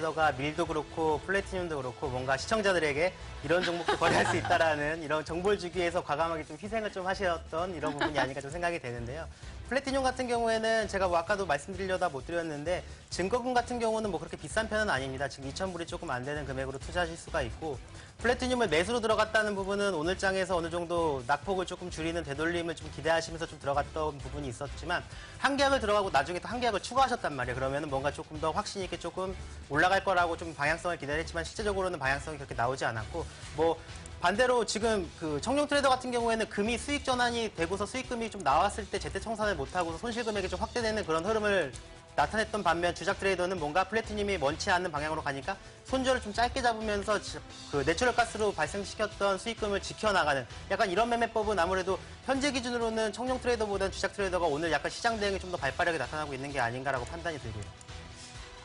트레이더가 밀도 그렇고 플래티늄도 그렇고 뭔가 시청자들에게 이런 종목도 거래할 수 있다라는 이런 정보를 주기 위해서 과감하게 좀 희생을 좀 하셨던 이런 부분이 아닌가 좀 생각이 되는데요. 플래티늄 같은 경우에는 제가 뭐 아까도 말씀드리려다 못 드렸는데 증거금 같은 경우는 뭐 그렇게 비싼 편은 아닙니다. 지금 2,000불이 조금 안 되는 금액으로 투자하실 수가 있고 플래티늄을 매수로 들어갔다는 부분은 오늘 장에서 어느 정도 낙폭을 조금 줄이는 되돌림을 좀 기대하시면서 좀 들어갔던 부분이 있었지만 한 계약을 들어가고 나중에 또 한 계약을 추가하셨단 말이에요. 그러면은 뭔가 조금 더 확신 있게 조금 올라갈 거라고 좀 방향성을 기대했지만 실제적으로는 방향성이 그렇게 나오지 않았고 뭐 반대로 지금 그 청룡 트레이더 같은 경우에는 금이 수익 전환이 되고서 수익금이 좀 나왔을 때 제때 청산을 못하고서 손실 금액이 좀 확대되는 그런 흐름을 나타냈던 반면 주작 트레이더는 뭔가 플래티늄이 원치 않는 방향으로 가니까 손절을 좀 짧게 잡으면서 지- 그 내추럴 가스로 발생시켰던 수익금을 지켜나가는 약간 이런 매매법은 아무래도 현재 기준으로는 청룡 트레이더보다는 주작 트레이더가 오늘 약간 시장 대응이 좀 더 발빠르게 나타나고 있는 게 아닌가라고 판단이 들고요.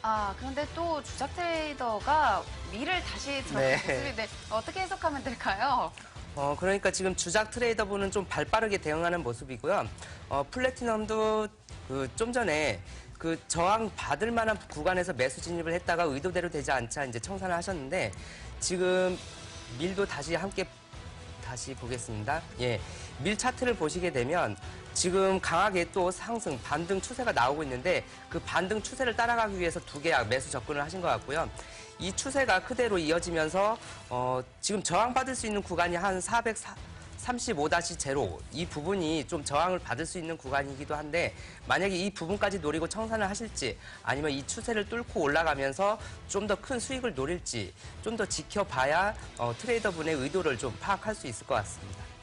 아, 그런데 또 주작 트레이더가 미를 다시 들어간 네. 모습인데 어떻게 해석하면 될까요? 어, 그러니까 지금 주작 트레이더분은 좀 발빠르게 대응하는 모습이고요. 어, 플래티넘도 그 좀 전에 그 저항 받을 만한 구간에서 매수 진입을 했다가 의도대로 되지 않자 이제 청산을 하셨는데 지금 밀도 다시 함께 다시 보겠습니다. 예. 밀 차트를 보시게 되면 지금 강하게 또 상승, 반등 추세가 나오고 있는데 그 반등 추세를 따라가기 위해서 두 개 매수 접근을 하신 것 같고요. 이 추세가 그대로 이어지면서 어, 지금 저항받을 수 있는 구간이 한 435-0 이 부분이 좀 저항을 받을 수 있는 구간이기도 한데 만약에 이 부분까지 노리고 청산을 하실지 아니면 이 추세를 뚫고 올라가면서 좀 더 큰 수익을 노릴지 좀 더 지켜봐야 어, 트레이더 분의 의도를 좀 파악할 수 있을 것 같습니다.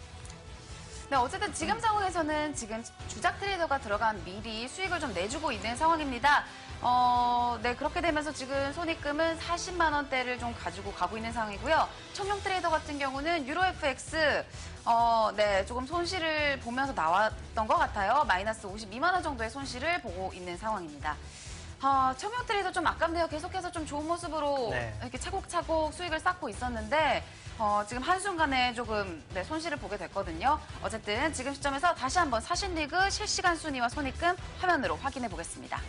네, 어쨌든 지금 상황에서는 지금 주작 트레이더가 들어간 미리 수익을 좀 내주고 있는 상황입니다. 어, 네, 그렇게 되면서 지금 손익금은 40만 원대를 좀 가지고 가고 있는 상황이고요. 청룡 트레이더 같은 경우는 유로 FX 어, 네, 조금 손실을 보면서 나왔던 것 같아요. 마이너스 52만 원 정도의 손실을 보고 있는 상황입니다. 어, 아, 청약들이도 좀 아깝네요. 계속해서 좀 좋은 모습으로 네. 이렇게 차곡차곡 수익을 쌓고 있었는데 어, 지금 한순간에 조금 네, 손실을 보게 됐거든요. 어쨌든 지금 시점에서 다시 한번 사신리그 실시간 순위와 손익금 화면으로 확인해 보겠습니다.